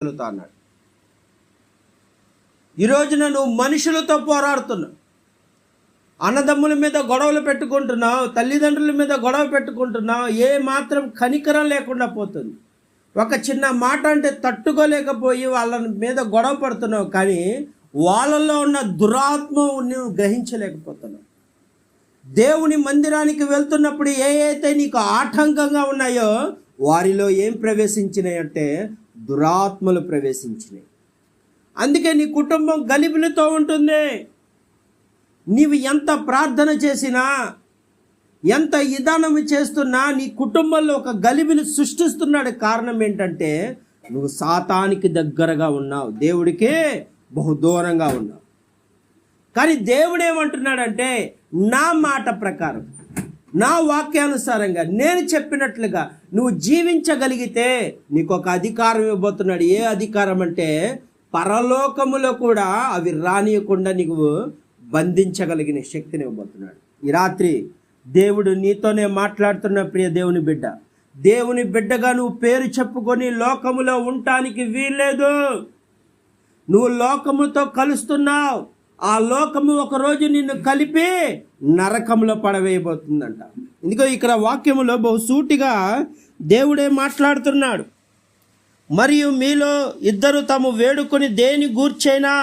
వెళ్తా అన్నాడు. ఈ నువ్వు మనుషులతో పోరాడుతున్నావు. అన్నదమ్ముల మీద గొడవలు పెట్టుకుంటున్నావు తల్లిదండ్రుల మీద గొడవ పెట్టుకుంటున్నావు ఏ మాత్రం కనికరం లేకుండా పోతుంది. ఒక చిన్న మాట అంటే తట్టుకోలేకపోయి వాళ్ళ మీద గొడవ పడుతున్నావు కానీ వాళ్ళల్లో ఉన్న దురాత్మ నువ్వు గ్రహించలేకపోతున్నావు. దేవుని మందిరానికి వెళ్తున్నప్పుడు ఏ అయితే నీకు ఆటంకంగా ఉన్నాయో వారిలో ఏం ప్రవేశించినాయంటే దురాత్మలు ప్రవేశించినాయి అందుకే నీ కుటుంబం గలిబిలితో ఉంటుంది. నీవు ఎంత ప్రార్థన చేసినా ఎంత విధానం చేస్తున్నా నీ కుటుంబంలో ఒక గలిబిని సృష్టిస్తున్నాడు కారణం ఏంటంటే నువ్వు సాతానికి దగ్గరగా ఉన్నావు. దేవుడికి బహు దూరంగా ఉన్నావు. కానీ దేవుడు ఏమంటున్నాడంటే నా మాట ప్రకారం నా వాక్యానుసారంగా నేను చెప్పినట్లుగా నువ్వు జీవించగలిగితే నీకు ఒక అధికారం ఇవ్వబోతున్నాడు. ఏ అధికారం అంటే పరలోకములో కూడా అవి రానియకుండా నీకు బంధించగలిగిన శక్తిని ఇవ్వబోతున్నాడు. ఈ రాత్రి దేవుడు నీతోనే మాట్లాడుతున్న ప్రియ దేవుని బిడ్డ. దేవుని బిడ్డగా నువ్వు పేరు చెప్పుకొని లోకములో ఉండటానికి వీల్లేదు. నువ్వు లోకముతో కలుస్తున్నావు. ఆ లోకము ఒకరోజు నిన్ను కలిపి నరకంలో పడవేయబోతుందంట. ఎందుకో ఇక్కడ వాక్యములో బహుసూటిగా దేవుడే మాట్లాడుతున్నాడు. మరియు మీలో ఇద్దరు తాము వేడుకొని దేని గూర్చైనా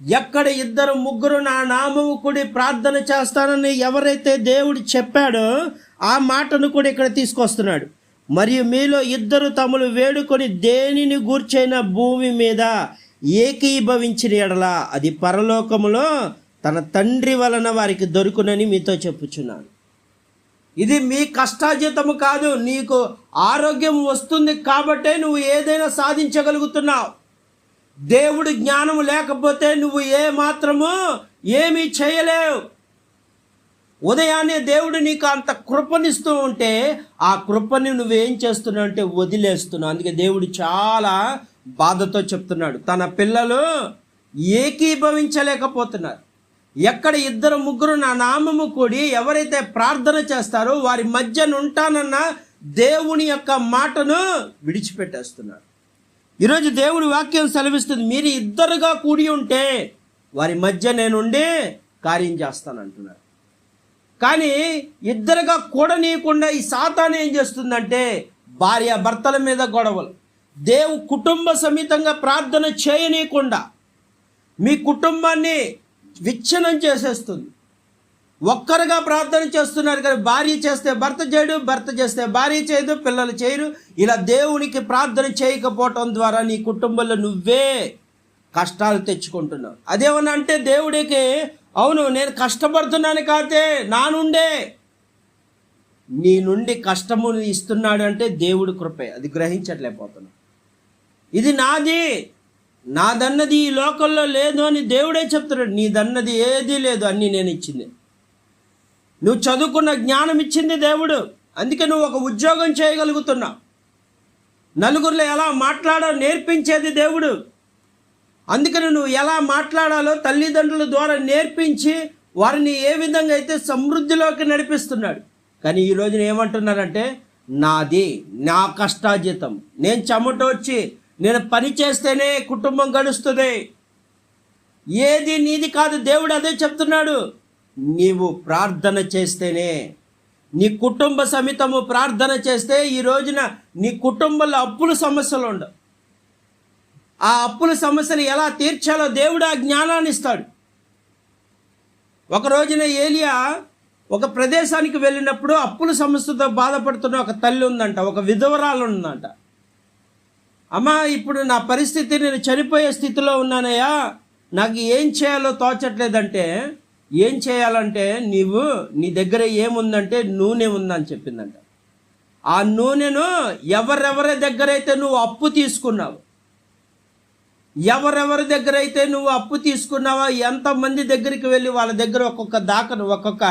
ఎక్కడ ఇద్దరు ముగ్గురు నా నామము కూడి ప్రార్థన చేస్తానని ఎవరైతే దేవుడు చెప్పాడో ఆ మాటను కూడా ఇక్కడ తీసుకొస్తున్నాడు. మరియు మీలో ఇద్దరు తమలు వేడుకొని దేనిని గూర్చైన భూమి మీద ఏకీభవించిన ఎడల అది పరలోకములో తన తండ్రి వలన వారికి దొరుకునని మీతో చెప్పుచున్నాను. ఇది మీ కష్టాజీతము కాదు నీకు ఆరోగ్యం వస్తుంది కాబట్టే నువ్వు ఏదైనా సాధించగలుగుతున్నావు. దేవుడు జ్ఞానం లేకపోతే నువ్వు ఏ మాత్రము ఏమీ చేయలేవు. ఉదయాన్నే దేవుడు నీకు అంత కృపనిస్తూ ఉంటే ఆ కృపని నువ్వేం చేస్తున్నావు అంటే వదిలేస్తున్నావు. అందుకే దేవుడు చాలా బాధతో చెప్తున్నాడు. తన పిల్లలు ఏకీభవించలేకపోతున్నారు. ఎక్కడ ఇద్దరు ముగ్గురు నా నామము కూడి ఎవరైతే ప్రార్థన చేస్తారో వారి మధ్య ఉంటానన్న దేవుని యొక్క మాటను విడిచిపెట్టేస్తున్నారు. ఈరోజు దేవుడి వాక్యం సెలవిస్తుంది. మీరు ఇద్దరుగా కూడి ఉంటే వారి మధ్య నేనుండి కార్యం చేస్తానంటున్నారు. కానీ ఇద్దరుగా కూడనీయకుండా ఈ సాతాను ఏం చేస్తుందంటే భార్య భర్తల మీద గొడవలు. దేవు కుటుంబ సమేతంగా ప్రార్థన చేయనీయకుండా మీ కుటుంబాన్ని విచ్ఛిన్నం చేసేస్తుంది. ఒక్కరుగా ప్రార్థన చేస్తున్నారు కానీ భార్య చేస్తే భర్త చేయడు భర్త చేస్తే భార్య చేయదు పిల్లలు చేయరు. ఇలా దేవునికి ప్రార్థన చేయకపోవటం ద్వారా నీ కుటుంబంలో నువ్వే కష్టాలు తెచ్చుకుంటున్నావు. అదేమన్నా అంటే దేవుడికి అవును నేను కష్టపడుతున్నాను కాతే నా నుండే. నీ నుండి కష్టము ఇస్తున్నాడు అంటే దేవుడు కృపే అది గ్రహించట్లేకపోతున్నావు. ఇది నాది. నాదన్నది ఈ లోకంలో లేదు అని దేవుడే చెప్తున్నాడు. నీదన్నది ఏదీ లేదు అన్నీ నేను ఇచ్చింది. నువ్వు చదువుకున్న జ్ఞానం ఇచ్చింది దేవుడు. అందుకే నువ్వు ఒక ఉద్యోగం చేయగలుగుతున్నావు నలుగురిలో ఎలా మాట్లాడో నేర్పించేది దేవుడు. అందుకని నువ్వు ఎలా మాట్లాడాలో తల్లిదండ్రుల ద్వారా నేర్పించి వారిని ఏ విధంగా అయితే సమృద్ధిలోకి నడిపిస్తున్నాడు. కానీ ఈ రోజున ఏమంటున్నారంటే నాది నా కష్టాజీతం నేను చెమటొచ్చి నేను పని చేస్తేనే కుటుంబం గడుస్తుంది. ఏది నీది కాదు దేవుడు అదే చెప్తున్నాడు. నీవు ప్రార్థన చేస్తేనే నీ కుటుంబ సమితము ప్రార్థన చేస్తే ఈ రోజున నీ కుటుంబంలో అప్పుల సమస్యలు ఉండవు. ఆ అప్పుల సమస్యలు ఎలా తీర్చాలో దేవుడు ఆ జ్ఞానాన్ని ఇస్తాడు. ఒక రోజున ఏలియా ఒక ప్రదేశానికి వెళ్ళినప్పుడు అప్పుల సమస్యతో బాధపడుతున్న ఒక తల్లి ఉందంట ఒక విధవరాలు ఉందంట. అమ్మా ఇప్పుడు నా పరిస్థితి నేను చనిపోయే స్థితిలో ఉన్నానయ్యా. నాకు ఏం చేయాలో తోచట్లేదంటే ఏం చేయాలంటే నీవు నీ దగ్గర ఏముందంటే నూనె ఉందని చెప్పిందంట. ఆ నూనెను ఎవరెవరి దగ్గర అయితే నువ్వు అప్పు తీసుకున్నావు ఎవరెవరి దగ్గర అయితే నువ్వు అప్పు తీసుకున్నావా ఎంతమంది దగ్గరికి వెళ్ళి వాళ్ళ దగ్గర ఒక్కొక్క దాకను ఒక్కొక్క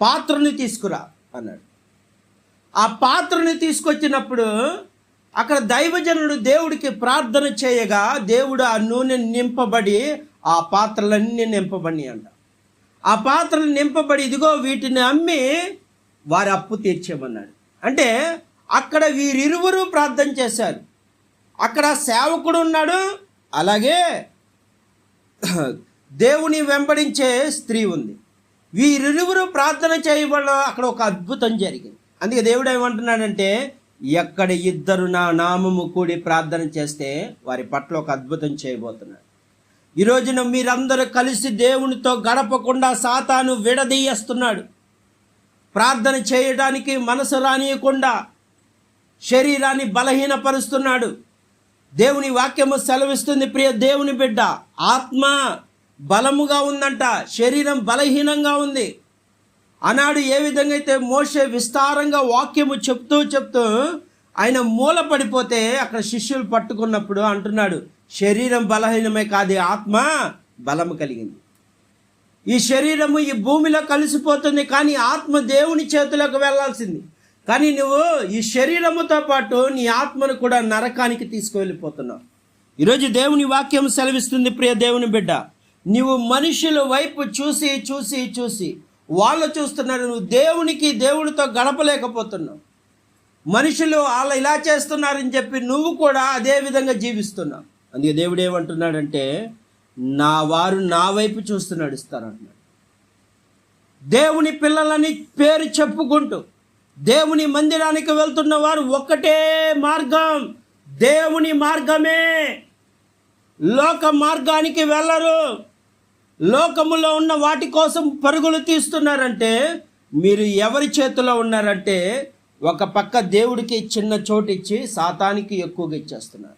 పాత్రని తీసుకురా అన్నాడు. ఆ పాత్రని తీసుకొచ్చినప్పుడు అక్కడ దైవజనుడు దేవుడికి ప్రార్థన చేయగా దేవుడు ఆ నూనె నింపబడి ఆ పాత్రలన్నీ నింపబడి అంట. ఆ పాత్రలు నింపబడి ఇదిగో వీటిని అమ్మి వారి అప్పు తీర్చేమన్నాడు అంటే అక్కడ వీరిరువురు ప్రార్థన చేశారు. అక్కడ సేవకుడు ఉన్నాడు అలాగే దేవుని వెంబడించే స్త్రీ ఉంది. వీరిరువురు ప్రార్థన చేయబడ అక్కడ ఒక అద్భుతం జరిగింది. అందుకే దేవుడు ఏమంటున్నాడంటే ఎక్కడ ఇద్దరు నా నామము కూడి ప్రార్థన చేస్తే వారి పట్ల ఒక అద్భుతం చేయబోతున్నాడు ఈ రోజున మీరందరూ కలిసి దేవునితో గడపకుండా సాతాను విడదీయేస్తున్నాడు. ప్రార్థన చేయడానికి మనసు రానియకుండా శరీరాన్ని బలహీనపరుస్తున్నాడు. దేవుని వాక్యము సెలవిస్తుంది ప్రియ దేవుని బిడ్డ ఆత్మ బలముగా ఉందంట శరీరం బలహీనంగా ఉంది. ఆనాడు ఏ విధంగా అయితే మోసే విస్తారంగా వాక్యము చెప్తూ చెప్తూ ఆయన మూల పడిపోతే అక్కడ శిష్యులు పట్టుకున్నప్పుడు అంటున్నాడు శరీరం బలహీనమే కాదు ఆత్మ బలము కలిగింది. ఈ శరీరము ఈ భూమిలో కలిసిపోతుంది కానీ ఆత్మ దేవుని చేతులకు వెళ్ళాల్సింది. కానీ నువ్వు ఈ శరీరముతో పాటు నీ ఆత్మను కూడా నరకానికి తీసుకువెళ్ళిపోతున్నావు. ఈరోజు దేవుని వాక్యం సెలవిస్తుంది ప్రియ దేవుని బిడ్డ. నువ్వు మనుషుల వైపు చూసి చూసి చూసి వాళ్ళు చూస్తున్నారు నువ్వు దేవునికి దేవుడితో గడపలేకపోతున్నావు. మనుషులు వాళ్ళు ఇలా చేస్తున్నారని చెప్పి నువ్వు కూడా అదే విధంగా జీవిస్తున్నావు. అందుకే దేవుడు ఏమంటున్నాడంటే నా వారు నా వైపు చూస్తూ నడుస్తారంటున్నాడు దేవుని పిల్లలని పేరు చెప్పుకుంటూ దేవుని మందిరానికి వెళ్తున్న వారు ఒక్కటే మార్గం. దేవుని మార్గమే. లోక మార్గానికి వెళ్ళరు. లోకములో ఉన్న వాటి కోసం పరుగులు తీస్తున్నారంటే మీరు ఎవరి చేతిలో ఉన్నారంటే ఒక పక్క దేవుడికి చిన్న చోటు ఇచ్చి సాతానికి ఎక్కువగా ఇచ్చేస్తున్నారు.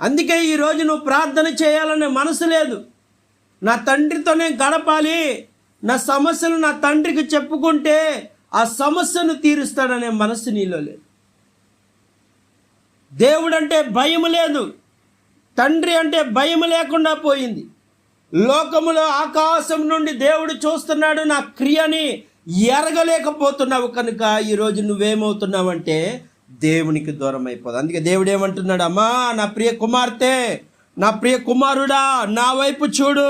అందుకే ఈరోజు నువ్వు ప్రార్థన చేయాలనే మనసు లేదు. నా తండ్రితోనే గడపాలి. నా సమస్యలు నా తండ్రికి చెప్పుకుంటే ఆ సమస్యను తీరుస్తాడనే మనసు నీలో లేదు. దేవుడంటే భయం లేదు. తండ్రి అంటే భయం లేకుండా పోయింది. లోకములో ఆకాశం నుండి దేవుడు చూస్తున్నాడు నా క్రియని ఎరగలేకపోతున్నావు కనుక ఈరోజు నువ్వేమవుతున్నావంటే దేవునికి దూరం అయిపోదు అందుకే దేవుడు ఏమంటున్నాడు అమ్మా నా ప్రియ కుమార్తె నా ప్రియ కుమారుడా నా వైపు చూడు.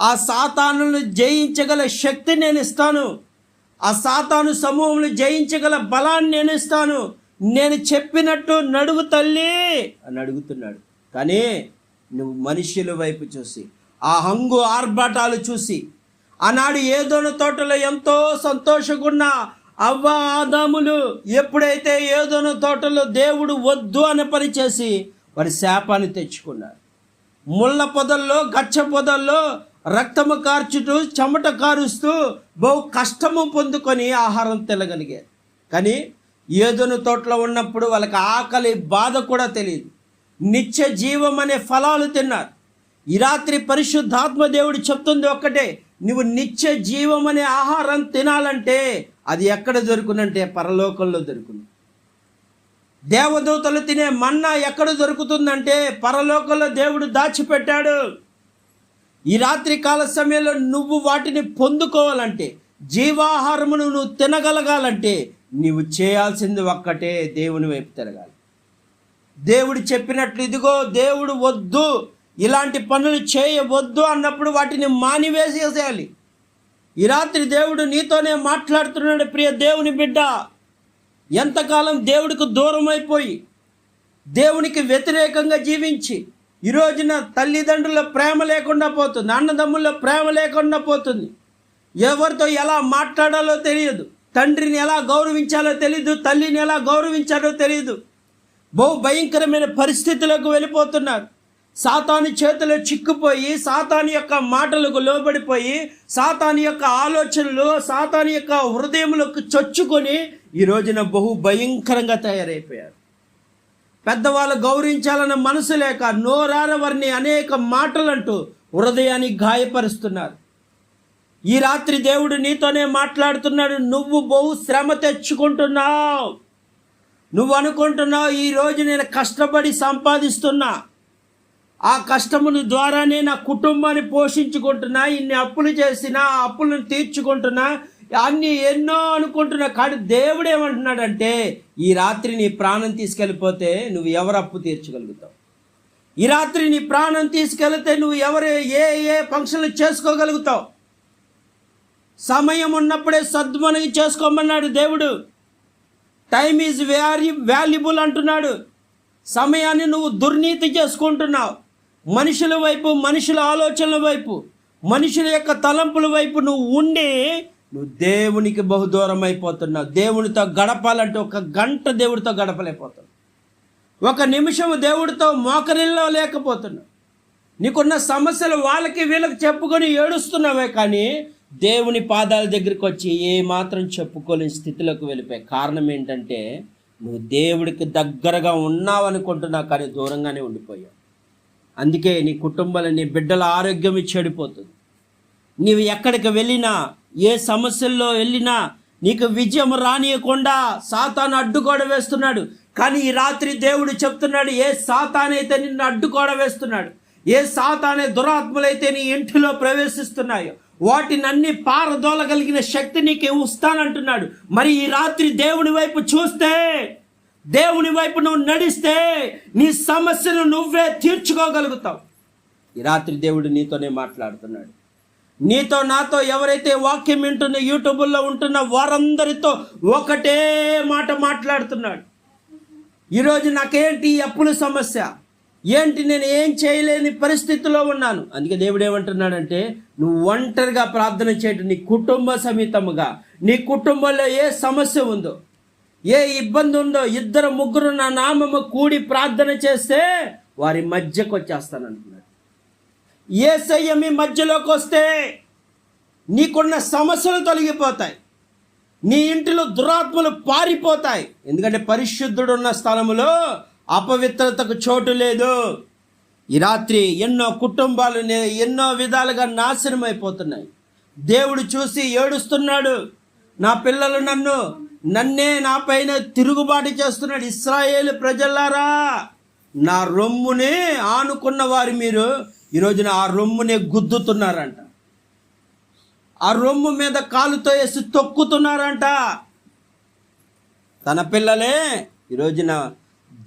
ఆ సాతానులను జయించగల శక్తి నేను ఇస్తాను ఆ సాతాను సమూహములు జయించగల బలాన్ని నేను ఇస్తాను నేను చెప్పినట్టు నడువు తల్లి అని అడుగుతున్నాడు. కానీ నువ్వు మనుషుల వైపు చూసి ఆ హంగు ఆర్భాటాలు చూసి ఆనాడు ఏదోన తోటలో ఎంతో సంతోషగున్న అవ్వ ఆదాములు ఎప్పుడైతే ఏదోన తోటలో దేవుడు వద్దు అని పనిచేసి వారి శాపాన్ని తెచ్చుకున్నారు. ముళ్ళ పొదల్లో గచ్చ పొదల్లో రక్తము కార్చుతూ చెమట కారుస్తూ బహు కష్టము పొందుకొని ఆహారం తినగలిగారు. కానీ ఏదోను తోటలో ఉన్నప్పుడు వాళ్ళకి ఆకలి బాధ కూడా తెలియదు. నిత్య జీవం అనే ఫలాలు తిన్నారు. ఈ రాత్రి పరిశుద్ధాత్మ దేవుడు చెప్తుంది ఒక్కటే నువ్వు నిత్య జీవం అనే ఆహారం తినాలంటే అది ఎక్కడ దొరుకునంటే పరలోకంలో దొరుకును దేవదూతలు తినే మన్నా ఎక్కడ దొరుకుతుందంటే పరలోకంలో దేవుడు దాచిపెట్టాడు. ఈ రాత్రి కాల సమయంలో నువ్వు వాటిని పొందుకోవాలంటే జీవాహారమును నువ్వు తినగలగాలంటే నీవు చేయాల్సింది ఒక్కటే దేవుని వైపు తిరగాలి. దేవుడు చెప్పినట్లు ఇదిగో దేవుడు వద్దు. ఇలాంటి పనులు చేయవద్దు అన్నప్పుడు వాటిని మానివేసేసేయాలి. ఈ రాత్రి దేవుడు నీతోనే మాట్లాడుతున్నాడు ప్రియ దేవుని బిడ్డ. ఎంతకాలం దేవుడికి దూరం అయిపోయి దేవునికి వ్యతిరేకంగా జీవించి ఈ రోజున తల్లిదండ్రుల ప్రేమ లేకుండా పోతుంది అన్నదమ్ముల ప్రేమ లేకుండా పోతుంది. ఎవరితో ఎలా మాట్లాడాలో తెలియదు తండ్రిని ఎలా గౌరవించాలో తెలియదు తల్లిని ఎలా గౌరవించాలో తెలియదు. బహు భయంకరమైన పరిస్థితులకు వెళ్ళిపోతున్నారు. సాతాని చేతిలో చిక్కుపోయి సాతాని యొక్క మాటలకు లోబడిపోయి సాతాని యొక్క ఆలోచనలు సాతాని యొక్క హృదయములకు చొచ్చుకొని ఈ రోజున బహు భయంకరంగా తయారైపోయారు. పెద్దవాళ్ళు గౌరవించాలన్న మనసు లేక నోరారవర్ని అనేక మాటలంటూ హృదయాన్ని గాయపరుస్తున్నారు. ఈ రాత్రి దేవుడు నీతోనే మాట్లాడుతున్నాడు నువ్వు బహు శ్రమ తెచ్చుకుంటున్నావు. నువ్వు అనుకుంటున్నావు ఈ రోజు నేను కష్టపడి సంపాదిస్తున్నా. ఆ కష్టముల ద్వారానే నా కుటుంబాన్ని పోషించుకుంటున్నా ఇన్ని అప్పులు చేసినా అప్పులను తీర్చుకుంటున్నా అన్ని ఎన్నో అనుకుంటున్నా కానీ దేవుడు ఏమంటున్నాడంటే ఈ రాత్రి నీ ప్రాణం తీసుకెళ్ళిపోతే నువ్వు ఎవరు అప్పు తీర్చగలుగుతావు? ఈ రాత్రి నీ ప్రాణం తీసుకెళ్తే నువ్వు ఎవరు ఏ ఏ ఫంక్షన్లు చేసుకోగలుగుతావు? సమయం ఉన్నప్పుడే సద్మనవి చేసుకోమన్నాడు దేవుడు. టైం ఈజ్ వ్యారీ వాల్యుబుల్ అంటున్నాడు. సమయాన్ని నువ్వు దుర్నీతి చేసుకుంటున్నావు. మనుషుల వైపు మనుషుల ఆలోచనల వైపు మనుషుల యొక్క తలంపుల వైపు నువ్వు ఉండి నువ్వు దేవునికి బహుదూరం అయిపోతున్నావు. దేవునితో గడపాలంటే ఒక గంట దేవుడితో గడపలేకపోతున్నావు. ఒక నిమిషం దేవుడితో మోకరిల్లో లేకపోతున్నావు. నీకున్న సమస్యలు వాళ్ళకి వీళ్ళకి చెప్పుకొని ఏడుస్తున్నావే కానీ దేవుని పాదాల దగ్గరికి వచ్చి ఏ మాత్రం చెప్పుకోలేని స్థితిలోకి వెళ్ళిపోయాయి కారణం ఏంటంటే నువ్వు దేవుడికి దగ్గరగా ఉన్నావనుకుంటున్నావు కానీ దూరంగానే ఉండిపోయావు. అందుకే నీ కుటుంబంలో నీ బిడ్డల ఆరోగ్యం చెడిపోతుంది. నీవు ఎక్కడికి వెళ్ళినా ఏ సమస్యల్లో వెళ్ళినా నీకు విజయం రానియకుండా సాతాను అడ్డుకోడ వేస్తున్నాడు. కానీ ఈ రాత్రి దేవుడు చెప్తున్నాడు ఏ సాతానైతే నిన్ను అడ్డుకోడ వేస్తున్నాడు ఏ సాతానే దురాత్మలైతే నీ ఇంటిలో ప్రవేశిస్తున్నాయో వాటిని అన్ని పారదోలగలిగిన శక్తి నీకు ఇస్తానంటున్నాడు మరి ఈ రాత్రి దేవుడి వైపు చూస్తే దేవుని వైపు నువ్వు నడిస్తే నీ సమస్యను నువ్వే తీర్చుకోగలుగుతావు. ఈ రాత్రి దేవుడు నీతోనే మాట్లాడుతున్నాడు. నీతో నాతో ఎవరైతే వాక్యం వింటున్న యూట్యూబ్లో ఉంటున్న వారందరితో ఒకటే మాట మాట్లాడుతున్నాడు. ఈరోజు నాకేంటి ఈ అప్పుల సమస్య? ఏంటి నేను ఏం చేయలేని పరిస్థితిలో ఉన్నాను? అందుకే దేవుడు ఏమంటున్నాడంటే నువ్వు ఒంటరిగా ప్రార్థన చేయటం నీ కుటుంబ సమేతముగా. నీ కుటుంబంలో ఏ సమస్య ఉందో ఏ ఇబ్బంది ఉందో ఇద్దరు ముగ్గురు నా నామము కూడి ప్రార్థన చేస్తే వారి మధ్యకు వచ్చేస్తానంటున్నాడు ఏసయ్య మీ మధ్యలోకి వస్తే నీకున్న సమస్యలు తొలగిపోతాయి. నీ ఇంటిలో దురాత్మలు పారిపోతాయి. ఎందుకంటే పరిశుద్ధుడు ఉన్న స్థలములో అపవిత్రతకు చోటు లేదు. ఈ రాత్రి ఎన్నో కుటుంబాలు ఎన్నో విధాలుగా నాశనం అయిపోతున్నాయి దేవుడు చూసి ఏడుస్తున్నాడు నా పిల్లలు నన్ను నన్నే నా పైన తిరుగుబాటు చేస్తున్నాడు ఇస్రాయేల్ ప్రజలారా. నా రొమ్ముని ఆనుకున్న వారు మీరు ఈరోజున ఆ రొమ్మునే గుద్దుతున్నారంట. ఆ రొమ్ము మీద కాలుతో వేసి తొక్కుతున్నారంట. తన పిల్లలే ఈరోజున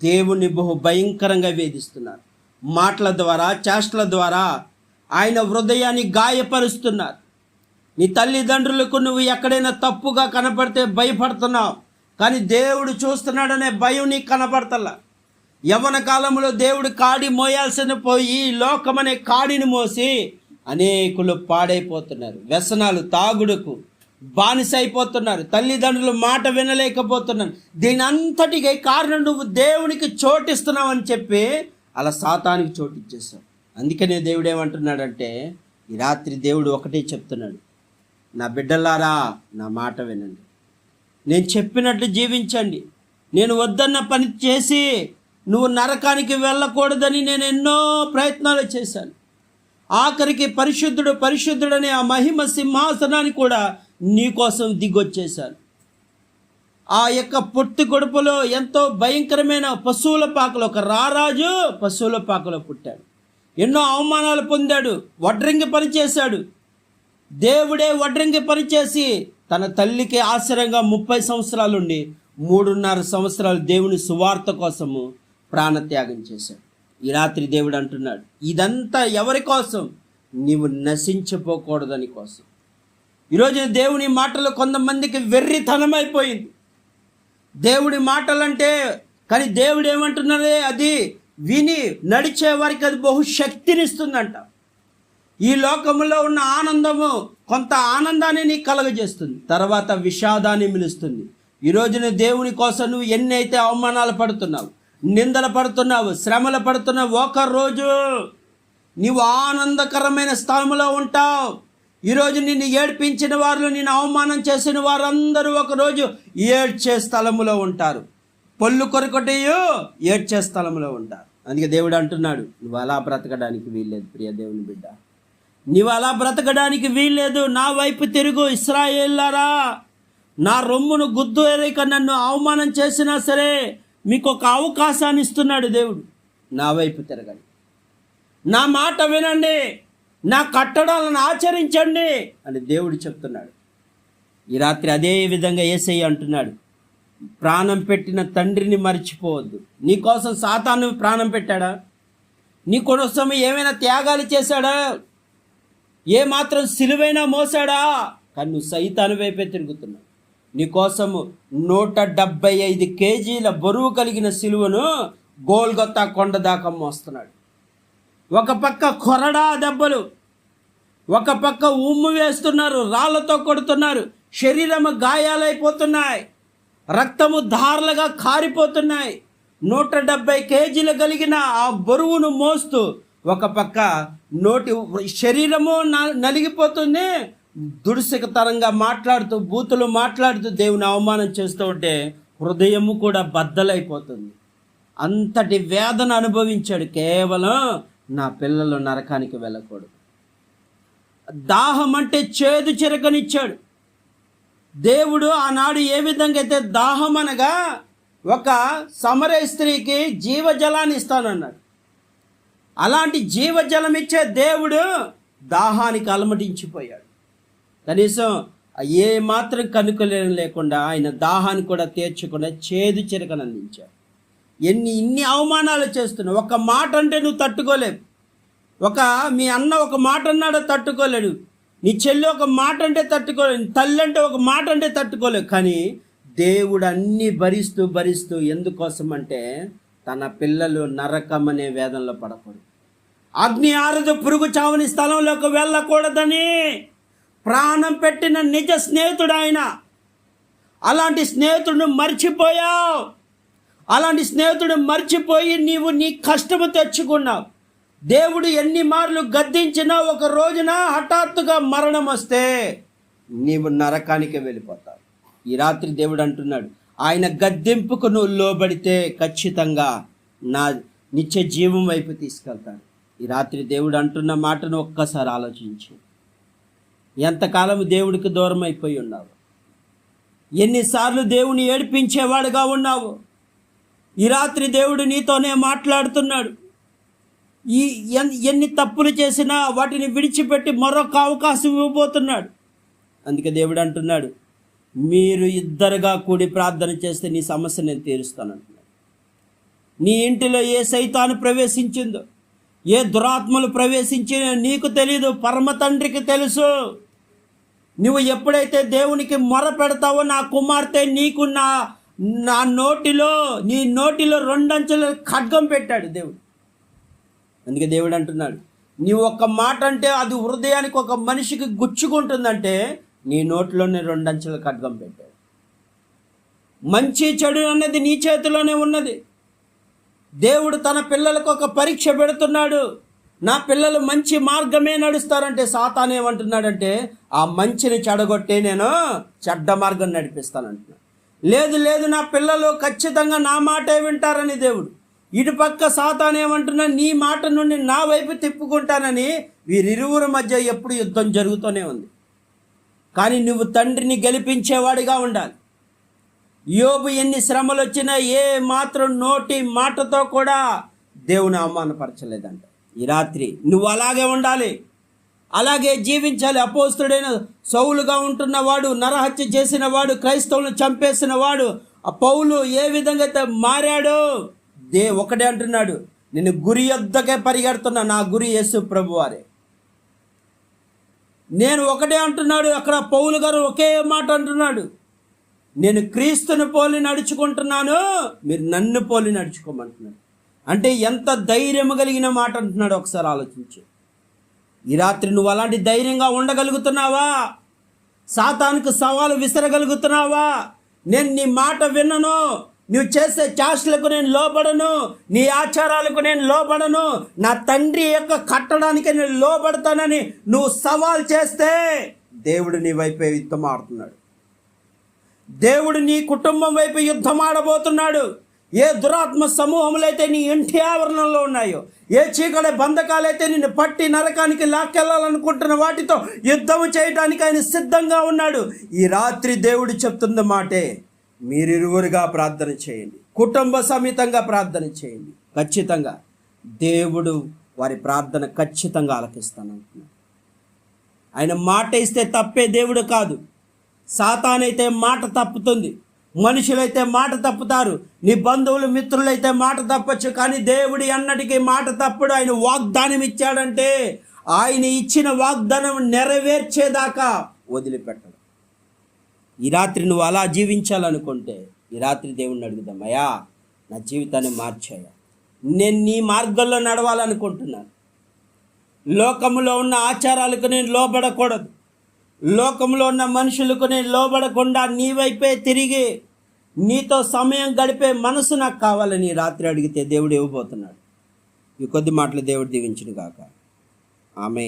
దేవుని బహు భయంకరంగా వేధిస్తున్నారు. మాటల ద్వారా చేష్టల ద్వారా ఆయన హృదయాన్ని గాయపరుస్తున్నారు. నీ తల్లిదండ్రులకు నువ్వు ఎక్కడైనా తప్పుగా కనపడితే భయపడుతున్నావు. కానీ దేవుడు చూస్తున్నాడనే భయం నీకు కనపడతల్లా యవన కాలంలో దేవుడు కాడి మోయాల్సిన పోయి లోకమనే కాడిని మోసి అనేకులు పాడైపోతున్నారు. వ్యసనాలు తాగుడుకు బానిస అయిపోతున్నారు తల్లిదండ్రులు మాట వినలేకపోతున్నారు. దీని అంతటికి కారణం నువ్వు దేవునికి చోటిస్తున్నావు అని చెప్పి అలా సాతానికి చోటిచ్చేసావు అందుకనే దేవుడు ఏమంటున్నాడంటే ఈ రాత్రి దేవుడు ఒకటే చెప్తున్నాడు. నా బిడ్డలారా నా మాట వినండి. నేను చెప్పినట్లు జీవించండి. నేను వద్దన్న పని చేసి నువ్వు నరకానికి వెళ్ళకూడదని నేను ఎన్నో ప్రయత్నాలు చేశాను. ఆఖరికి పరిశుద్ధుడు పరిశుద్ధుడనే ఆ మహిమ సింహాసనాన్ని కూడా నీకోసం దిగొచ్చేశాను. ఆ యొక్క పొట్టి గొడుపులో ఎంతో భయంకరమైన పశువుల పాకలో ఒక రారాజు పశువుల పాకలో పుట్టాడు. ఎన్నో అవమానాలు పొందాడు వడ్రంగి పనిచేశాడు. దేవుడే వడ్రంగి పనిచేసి తన తల్లికి ఆశ్రయంగా ముప్పై సంవత్సరాలుండి మూడున్నర సంవత్సరాలు దేవుని సువార్త కోసము ప్రాణత్యాగం చేశాడు. ఈ రాత్రి దేవుడు అంటున్నాడు ఇదంతా ఎవరి కోసం? నీవు నశించిపోకూడదని కోసం. ఈరోజు దేవుని మాటలు కొంతమందికి వెర్రితనమైపోయింది. దేవుడి మాటలంటే కానీ దేవుడు ఏమంటున్నాడే? అది విని నడిచే వారికి అది బహుశక్తినిస్తుందంట. ఈ లోకంలో ఉన్న ఆనందము కొంత ఆనందాన్ని నీకు కలగజేస్తుంది. తర్వాత విషాదాన్ని మిలుస్తుంది. ఈ రోజున దేవుని కోసం నువ్వు ఎన్ని అయితే అవమానాలు పడుతున్నావు నిందలు పడుతున్నావు శ్రమలు పడుతున్నావు ఒకరోజు నీవు ఆనందకరమైన స్థానంలో ఉంటావు. ఈరోజు నిన్ను ఏడ్పించిన వారు నిన్ను అవమానం చేసిన వారందరూ ఒకరోజు ఏడ్చే స్థలములో ఉంటారు. పొల్లు కొరకొటయు ఏడ్చే స్థలంలో ఉంటారు. అందుకే దేవుడు అంటున్నాడు నువ్వు అలా బ్రతకడానికి వీల్లేదు ప్రియ దేవుని బిడ్డ. నీవు అలా బ్రతకడానికి వీల్లేదు. నా వైపు తిరుగు ఇస్రాయేళ్ళారా నా రొమ్మును గుద్దు ఎరక నన్ను అవమానం చేసినా సరే మీకు ఒక అవకాశాన్ని ఇస్తున్నాడు దేవుడు. నా వైపు తిరగండి. నా మాట వినండి. నా కట్టడాలను ఆచరించండి అని దేవుడు చెప్తున్నాడు. ఈ రాత్రి అదే విధంగా ఏసయ్య అంటున్నాడు. ప్రాణం పెట్టిన తండ్రిని మర్చిపోవద్దు. నీకోసం సాతాను ప్రాణం పెట్టాడా? నీ కోసం ఏమైనా త్యాగాలు చేశాడా? ఏ మాత్రం సిలువైనా మోసాడా? కానీ నువ్వు సైతాను వైపే తిరుగుతున్నావు. నీకోసము నూట డెబ్బై ఐదు కేజీల బరువు కలిగిన సిలువను గోల్గొత్తా కొండ దాకా మోస్తున్నాడు. ఒక పక్క కొరడా దెబ్బలు ఒక పక్క ఉమ్ము వేస్తున్నారు రాళ్ళతో కొడుతున్నారు శరీరము గాయాలైపోతున్నాయి రక్తము ధారలుగా కారిపోతున్నాయి. నూట డెబ్బై కేజీలు కలిగిన ఆ బరువును మోస్తూ ఒక పక్క నోటి శరీరము న- నలిగిపోతుంది దుడిసికతరంగా మాట్లాడుతూ బూతులు మాట్లాడుతూ దేవుని అవమానం చేస్తూ ఉంటే హృదయము కూడా బద్దలైపోతుంది. అంతటి వేదన అనుభవించాడు కేవలం నా పిల్లలు నరకానికి వెళ్ళకూడదు. దాహం అంటే చేదు చిరకనిచ్చాడు. దేవుడు ఆనాడు ఏ విధంగా అయితే దాహం అనగా ఒక సమర స్త్రీకి జీవజలాన్ని ఇస్తానన్నాడు. అలాంటి జీవజలం ఇచ్చే దేవుడు దాహానికి అలమటించిపోయాడు. కనీసం ఏ మాత్రం కనుకలేని లేకుండా ఆయన దాహాన్ని కూడా తీర్చకుండా చేదు చిరకను అందించాడు. ఎన్ని ఇన్ని అవమానాలు చేస్తున్నావు. ఒక మాట అంటే నువ్వు తట్టుకోలేవు. ఒక మీ అన్న ఒక మాట అన్నాడో తట్టుకోలేడు. నీ చెల్లి ఒక మాట అంటే తట్టుకోలేడు. తల్లి అంటే ఒక మాట అంటే తట్టుకోలేవు. కానీ దేవుడు అన్నీ భరిస్తూ భరిస్తూ ఎందుకోసం అంటే తన పిల్లలు నరకం అనే వేదంలో పడకూడదు. అగ్ని ఆరదు పురుగు చావని స్థలంలోకి వెళ్ళకూడదని ప్రాణం పెట్టిన నిజ స్నేహితుడు ఆయన అలాంటి స్నేహితుడు మర్చిపోయావు. అలాంటి స్నేహితుడు మర్చిపోయి నీవు నీ కష్టము తెచ్చుకున్నావు. దేవుడు ఎన్ని మార్లు గద్దించినా ఒక రోజున హఠాత్తుగా మరణం వస్తే నీవు నరకానికి వెళ్ళిపోతావు. ఈ రాత్రి దేవుడు అంటున్నాడు ఆయన గద్దెంపుకు నువ్వు లోబడితే ఖచ్చితంగా నా నిత్య జీవం వైపు తీసుకెళ్తాడు. ఈ రాత్రి దేవుడు అంటున్న మాటను ఒక్కసారి ఆలోచించు. ఎంతకాలం దేవుడికి దూరం అయిపోయి ఉన్నావు? ఎన్నిసార్లు దేవుని ఏడిపించేవాడుగా ఉన్నావు? ఈ రాత్రి దేవుడు నీతోనే మాట్లాడుతున్నాడు. ఈ ఎన్ని తప్పులు చేసినా వాటిని విడిచిపెట్టి మరొక అవకాశం ఇవ్వబోతున్నాడు. అందుకే దేవుడు అంటున్నాడు మీరు ఇద్దరుగా కూడి ప్రార్థన చేస్తే నీ సమస్య నేను తీరుస్తాను అంటున్నాడు నీ ఇంటిలో ఏ సైతాను ప్రవేశించిందో ఏ దురాత్మలు ప్రవేశించిన నీకు తెలీదు పరమ తండ్రికి తెలుసు. నువ్వు ఎప్పుడైతే దేవునికి మొర పెడతావో నా కుమార్తె నీకు నా నా నోటిలో నీ నోటిలో రెండంచుల ఖడ్గం పెట్టాడు దేవుడు. అందుకే దేవుడు అంటున్నాడు నీవు ఒక మాట అంటే అది హృదయానికి ఒక మనిషికి గుచ్చుకుంటుందంటే నీ నోటిలోనే రెండంచెల ఖడ్గం పెట్టాడు. మంచి చెడు అన్నది నీ చేతిలోనే ఉన్నది. దేవుడు తన పిల్లలకు ఒక పరీక్ష పెడుతున్నాడు. నా పిల్లలు మంచి మార్గమే నడుస్తారంటే సాతాన్ ఏమంటున్నాడంటే ఆ మంచిని చెడగొట్టి నేను చెడ్డ మార్గం నడిపిస్తానంటున్నాడు. లేదు లేదు నా పిల్లలు ఖచ్చితంగా నా మాటే వింటారని దేవుడు. ఇటు పక్క సాతాన్ ఏమంటున్నా నీ మాట నుండి నా వైపు తిప్పుకుంటానని వీరిరువురి మధ్య ఎప్పుడు యుద్ధం జరుగుతూనే ఉంది. కానీ నువ్వు తండ్రిని గెలిపించేవాడిగా ఉండాలి. యోబు ఎన్ని శ్రమలు వచ్చినా ఏ మాత్రం నోటి మాటతో కూడా దేవుని అవమానపరచలేదంట. ఈ రాత్రి నువ్వు అలాగే ఉండాలి. అలాగే జీవించాలి. అపోస్తుడైన సౌలుగా ఉంటున్నవాడు నరహత్య చేసిన వాడు క్రైస్తవులను చంపేసిన వాడు ఆ పౌలు ఏ విధంగా అయితే మారాడో దే ఒకటే అంటున్నాడు నేను గురి యొద్దకే పరిగెడుతున్నా నా గురి యేసు ప్రభు వారే. నేను ఒకటే అంటున్నాడు అక్కడ పౌలు గారు ఒకే మాట అంటున్నాడు నేను క్రీస్తుని పోలి నడుచుకుంటున్నాను మీరు నన్ను పోలి నడుచుకోమంటున్నాడు. అంటే ఎంత ధైర్యం కలిగిన మాట అంటున్నాడు ఒకసారి ఆలోచించు. ఈ రాత్రి నువ్వు అలాంటి ధైర్యంగా ఉండగలుగుతున్నావా? సాతానికి సవాలు విసరగలుగుతున్నావా? నేను నీ మాట విన్నను నువ్వు చేసే చాష్లకు నేను లోబడను నీ ఆచారాలకు నేను లోబడను నా తండ్రి యొక్క కట్టడానికి నేను లోబడతానని నువ్వు సవాల్ చేస్తే దేవుడు నీ వైపే యుద్ధం ఆడుతున్నాడు. దేవుడు నీ కుటుంబం వైపు యుద్ధం ఆడబోతున్నాడు. ఏ దురాత్మ సమూహములైతే నీ ఇంటి ఆవరణలో ఉన్నాయో ఏ చీకటి బంధకాలైతే నిన్ను పట్టి నరకానికి లాక్కెళ్ళాలనుకుంటున్న వాటితో యుద్ధం చేయడానికి ఆయన సిద్ధంగా ఉన్నాడు. ఈ రాత్రి దేవుడు చెప్తున్న మాటే మీరిరువురుగా ప్రార్థన చేయండి. కుటుంబ సమేతంగా ప్రార్థన చేయండి. ఖచ్చితంగా దేవుడు వారి ప్రార్థన ఖచ్చితంగా ఆలకిస్తానంటున్నాడు. ఆయన మాట ఇస్తే తప్పే దేవుడు కాదు. సాతానైతే మాట తప్పుతుంది. మనుషులైతే మాట తప్పుతారు. నీ బంధువులు మిత్రులైతే మాట తప్పచ్చు కానీ దేవుడి అన్నటికీ మాట తప్పుడు. ఆయన వాగ్దానం ఇచ్చాడంటే ఆయన ఇచ్చిన వాగ్దానం నెరవేర్చేదాకా వదిలిపెట్టడం. ఈ రాత్రి నువ్వు అలా జీవించాలనుకుంటే ఈ రాత్రి దేవుణ్ణి అడుగుదామయ్యా నా జీవితాన్ని మార్చాయా. నేను నీ మార్గంలో నడవాలనుకుంటున్నాను. లోకములో ఉన్న ఆచారాలకు నేను లోబడకూడదు. లోకంలో ఉన్న మనుషులకు నేను లోబడకుండా నీ వైపే తిరిగి నీతో సమయం గడిపే మనసు నాకు కావాలని రాత్రి అడిగితే దేవుడు ఇవ్వబోతున్నాడు ఈ కొద్ది మాటలు దేవుడు దీవించును కాక ఆమె